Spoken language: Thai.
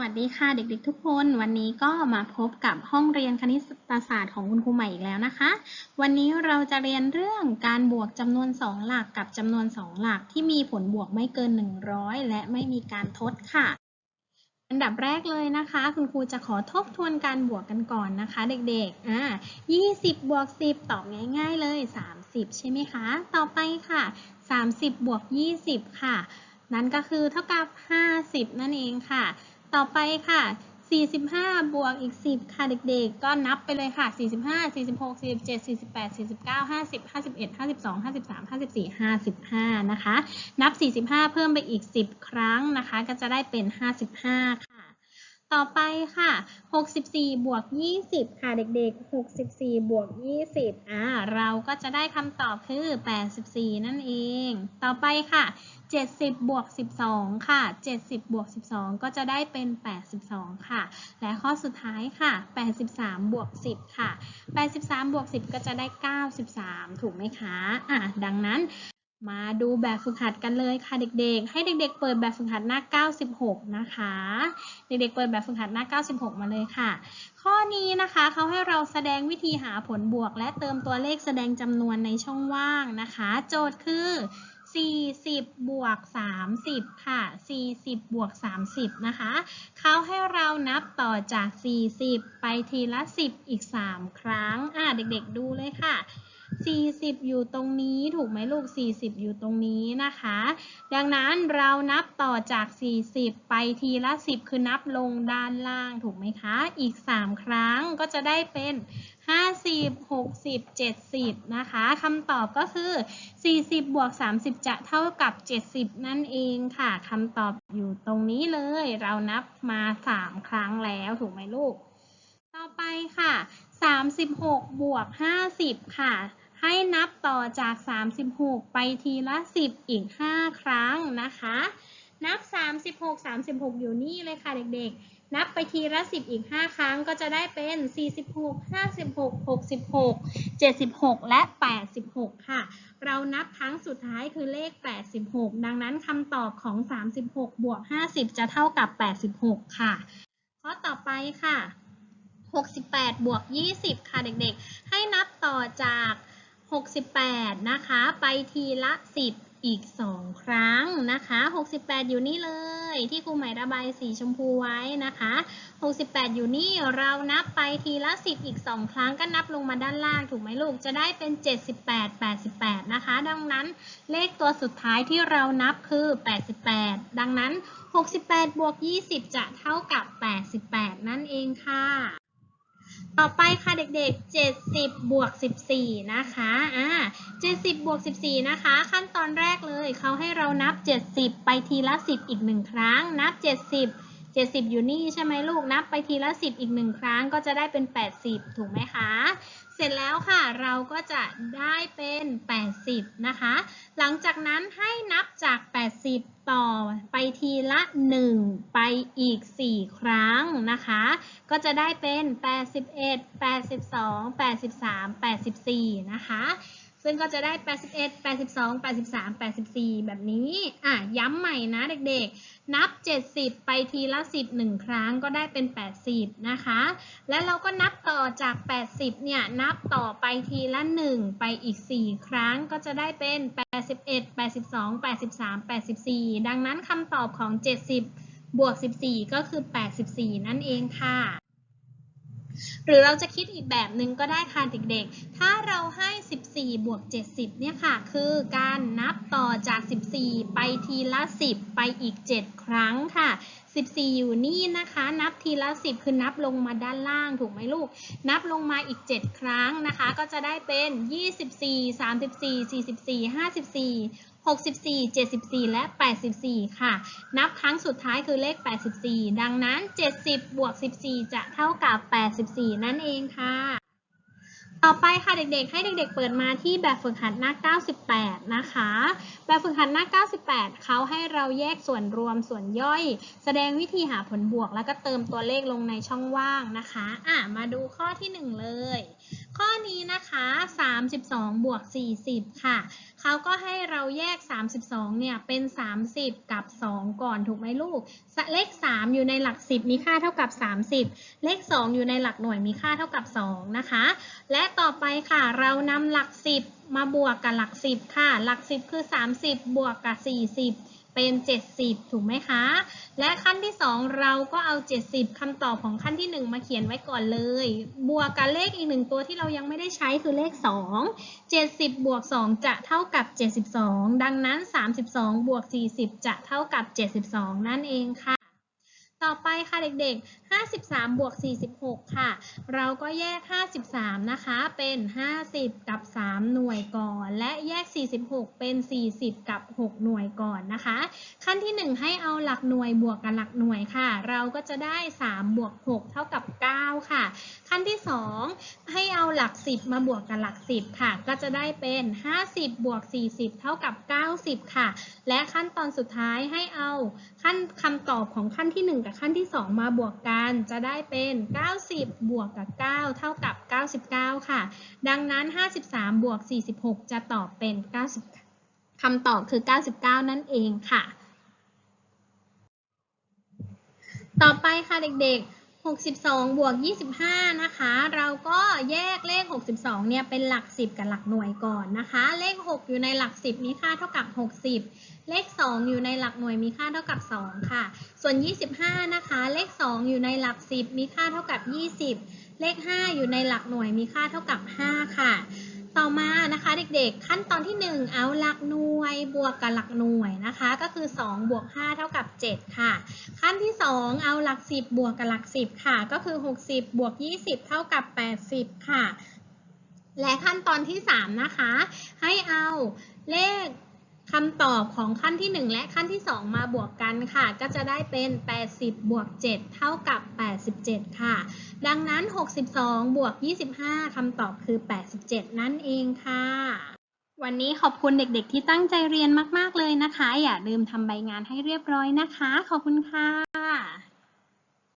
วัสดีค่ะเด็กๆทุกคนวันนี้ก็มาพบกับห้องเรียนคณิตศาสตร์ของคุณครูใหม่อีกแล้วนะคะ วันนี้เราจะเรียนเรื่องการบวกจำนวน 2 หลักกับจำนวน 2 หลักที่มีผลบวกไม่เกิน 100 และไม่มีการทดค่ะอันดับแรกเลยนะคะ คุณครูจะขอทบทวนการบวกกันก่อนนะคะ เด็กๆอ่า20 บวก 10 ตอบง่าย ๆ เลย 30 ใช่ไหมคะ ต่อไปค่ะ 30 บวก 20 ค่ะ นั่นก็คือเท่ากับ 50 นั่นเองค่ะ ต่อไปค่ะ 45 บวกอีก 10 ค่ะเด็กๆ ก็นับไปเลยค่ะ 45 46 47 48 49 50 51 52 53 54 55 นะคะ นับ 45 เพิ่มไปอีก 10 ครั้งนะคะ ก็จะได้เป็น 55ค่ะ ต่อไปค่ะ 64 บวก 20 ค่ะ เด็กๆ 64 บวก 20 อ่า เราก็จะได้คำตอบคือ 84 นั่นเอง ต่อไปค่ะ 70 บวก 12 ค่ะ 70 บวก 12 ก็จะได้เป็น 82 ค่ะ และข้อสุดท้ายค่ะ 83 บวก 10 ค่ะ 83 บวก 10 ก็จะได้ 93 ถูกไหมคะ อะดังนั้น มาดูแบบฝึกหัดกันเลยค่ะเด็กๆ ให้เด็กๆ เปิดแบบฝึกหัดหน้า 96 นะคะ เด็กๆ เปิดแบบฝึกหัดหน้า 96 มาเลยค่ะ ข้อนี้นะคะเขาให้เราแสดงวิธีหาผลบวก และเติมตัวเลขแสดงจำนวนในช่องว่างนะคะ โจทย์คือ 40 บวก 30 ค่ะ 40 บวก 30 นะคะ เขาให้เรานับต่อจาก 40 ไปทีละ 10 อีก 3 ครั้ง อะเด็กๆ ดูเลยค่ะ 40 อยู่ตรงนี้ถูกไหมลูก 40 อยู่ตรงนี้นะคะ ดังนั้นเรานับต่อจาก 40 ไปทีละ 10 คือนับลงด้านล่างถูกไหมคะ อีก 3 ครั้งก็จะได้เป็น 50 60 70 นะคะคำตอบก็คือ 40 บวก 30 จะเท่ากับ 70 นั่นเองค่ะคำตอบอยู่ตรงนี้เลย เรานับมา 3 ครั้งแล้วถูกไหมลูก ต่อไปค่ะ 36 บวก 50 ค่ะ ให้นับต่อจาก 36 ไปทีละ 10 อีก 5 ครั้งนะคะ นับ 36 36 อยู่นี่เลยค่ะเด็กๆ นับไปทีละ 10 อีก 5 ครั้งก็จะได้เป็น 46 56 66 76 และ 86 ค่ะ เรานับครั้งสุดท้ายคือเลข 86 ดังนั้นคำตอบของ 36 บวก 50 จะเท่ากับ 86 ค่ะ ข้อต่อไปค่ะ 68 บวก 20 ค่ะเด็กๆ ให้นับต่อจาก 68 นะคะ ไปทีละ 10 อีก 2 ครั้งนะคะ 68 อยู่นี่เลย ที่ครูหม่ระบายสีชมพูไว้นะคะ 68 อยู่นี่เรานับไปทีละ 10 อีก 2 ครั้งก็นับลงมาด้านล่างถูกไหมลูก จะได้เป็น 78 88 นะคะ ดังนั้นเลขตัวสุดท้ายที่เรานับคือ 88 ดังนั้น 68 บวก 20 จะเท่ากับ 88 นั่นเองค่ะ ต่อไปค่ะเด็กๆ 70 บวก 14 นะคะ อ่า 70 บวก 14 นะคะ ขั้นตอนแรกเลยเขาให้เรานับ 70 ไปทีละ 10 อีกหนึ่งครั้ง นับ 70 70 อยู่นี่ใช่ไหมลูกนับไปทีละ 10 อีก1ครั้งก็จะได้เป็น 80 ถูกไหมคะ เสร็จแล้วค่ะเราก็จะได้เป็น 80 นะคะ หลังจากนั้นให้นับจาก 80 ต่อไปทีละ 1 ไปอีก 4 ครั้งนะคะ ก็จะได้เป็น 81 82 83 84 นะคะ ซึ่งก็จะได้ 81 82 83 84 แบบนี้ อะ ย้ำใหม่นะเด็กๆ นับ 70 ไปทีละ 10 1 ครั้งก็ได้เป็น 80 นะคะ และเราก็นับต่อจาก 80 เนี่ย นับต่อไปทีละ 1 ไปอีก 4 ครั้งก็จะได้เป็น 81 82 83 84 ดังนั้นคำตอบของ 70 บวก 14 ก็คือ 84 นั่นเองค่ะ หรือเราจะคิดอีกแบบหนึ่งก็ได้ค่ะเด็กๆ ถ้าเราให้ 14 บวก 70 เนี่ยค่ะ คือการนับต่อจาก 14 ไปทีละ 10 ไปอีก 7 ครั้งค่ะ 14 อยู่นี่นะคะ นับทีละ 10 คือนับลงมาด้านล่างถูกไหมลูก นับลงมาอีก 7 ครั้งนะคะ ก็จะได้เป็น 24 34 44 54 64 74 และ 84 ค่ะ นับครั้งสุดท้ายคือเลข 84 ดังนั้น 70 บวก 14 จะเท่ากับ 84 นั่นเองค่ะ ต่อไปค่ะเด็กๆ ให้เด็กๆ เปิดมาที่แบบฝึกหัดหน้า 98 นะคะ แบบฝึกหัดหน้า 98 เขาให้เราแยกส่วนรวมส่วนย่อย แสดงวิธีหาผลบวก แล้วก็เติมตัวเลขลงในช่องว่างนะคะ อะ มาดูข้อที่ 1 เลย ข้อนี้นะคะ 32 บวก 40 ค่ะ เขาก็ให้เราแยก 32 เนี่ย เป็น 30 กับ 2 ก่อนถูกไหมลูก เลข 3 อยู่ในหลัก 10 มีค่าเท่ากับ 30 เลข 2 อยู่ในหลักหน่วยมีค่าเท่ากับ 2 นะคะ และต่อไปค่ะ เรานำหลัก 10 มาบวกกับหลัก 10 ค่ะ หลัก 10 คือ 30 บวกกับ 40 เป็น 70 ถูกไหมคะ และขั้นที่ 2 เราก็เอา 70คำตอบของขั้นที่ 1 มาเขียนไว้ก่อนเลย บวกกับเลขอีกหนึ่งตัวที่เรายังไม่ได้ใช้คือเลข 2 70 บวก 2 จะเท่ากับ 72 ดังนั้น 32 บวก 40 จะเท่ากับ 72 นั่นเองค่ะ ต่อไปค่ะเด็กๆ 53 บวก 46 ค่ะ เราก็แยก 53 นะคะ เป็น 50 กับ 3 หน่วยก่อน และแยก 46 เป็น 40 กับ 6 หน่วยก่อนนะคะ ขั้นที่ 1 ให้เอาหลักหน่วยบวกกับหลักหน่วยค่ะ เราก็จะได้ 3 บวก 6 เท่ากับ 9 ค่ะ ขั้นที่ 2 ให้เอาหลัก 10 มาบวกกับหลัก 10 ค่ะ ก็จะได้เป็น 50 บวก 40 เท่ากับ 90 ค่ะ และขั้นตอนสุดท้ายให้เอาขั้นคำตอบของขั้นที่ 1กับขั้นที่ 2 มาบวกกันจะได้เป็น 90 บวกกับ 9 เท่ากับ 99 ค่ะ ดังนั้น 53 บวก 46 จะตอบเป็น 90คำตอบคือ 99 นั่นเองค่ะ ต่อไปค่ะเด็กๆ 62 บวก 25 นะคะ เราก็แยกเลข 62 เนี่ยเป็นหลัก 10 กับหลักหน่วยก่อนนะคะ เลข 6 อยู่ในหลัก 10 มีค่าเท่ากับ 60 เลข 2 อยู่ในหลักหน่วยมีค่าเท่ากับ 2 ค่ะ ส่วน 25 นะคะ เลข 2 อยู่ในหลัก 10 มีค่าเท่ากับ 20 เลข 5 อยู่ในหลักหน่วยมีค่าเท่ากับ 5 ค่ะ ต่อมานะคะเด็กๆ ขั้นตอนที่ 1 เอาหลักหน่วยบวกกับหลักหน่วยนะคะ ก็คือ 2 บวก 5 เท่ากับ 7 ค่ะ ขั้นที่ 2 เอาหลัก 10 บวกกับหลัก 10 ค่ะ ก็คือ 60 บวก 20 เท่ากับ 80 ค่ะ และขั้นตอนที่ 3 นะคะ ให้เอาเลข คำตอบของขั้นที่ 1 และขั้นที่ 2 มาบวกกันค่ะ ก็จะได้เป็น 80 บวก 7 เท่ากับ 87 ค่ะ ดังนั้น 62 บวก 25 คำตอบคือ 87 นั่นเองค่ะ วันนี้ขอบคุณเด็กๆที่ตั้งใจเรียนมากๆเลยนะคะ อย่าลืมทำใบงานให้เรียบร้อยนะคะ ขอบคุณค่ะ